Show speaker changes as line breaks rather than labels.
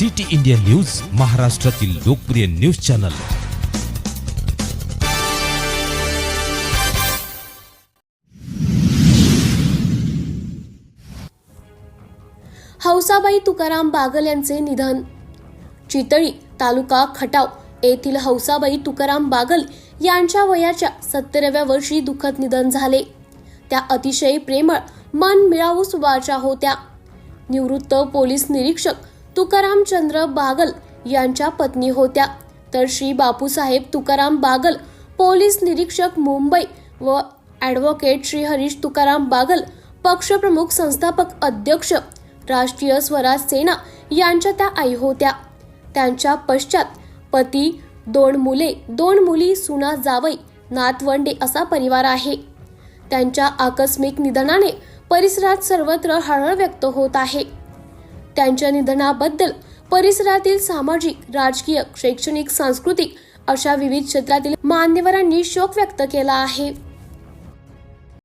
City India news महाराष्ट्रातील लोकप्रिय news channel.
Hausabai Tukaram Bagal यांचे निधन. चितळी तालुका खटाव येथील हौसाबाई तुकाराम बागल यांच्या वयाच्या सत्तराव्या वर्षी दुःखद निधन झाले. त्या अतिशय प्रेमळ मन मिळावू स्वभावाच्या होत्या. निवृत्त पोलीस निरीक्षक तुकाराम चंद्र बागल यांच्या पत्नी होत्या. तर श्री बापूसाहेब तुकाराम बागल पोलीस निरीक्षक मुंबई व ॲडव्होकेट श्री हरीश तुकाराम बागल पक्षप्रमुख संस्थापक अध्यक्ष राष्ट्रीय स्वराज सेना यांच्या त्या आई होत्या. त्यांच्या पश्चात पती दोन मुले दोन मुली सुना जावई नातवंडे असा परिवार आहे. त्यांच्या आकस्मिक निधनाने परिसरात सर्वत्र हळहळ व्यक्त होत आहे. त्यांच्या निधनाबद्दल परिसरातील सामाजिक राजकीय शैक्षणिक सांस्कृतिक अशा विविध क्षेत्रातील मान्यवरांनी शोक व्यक्त केला आहे.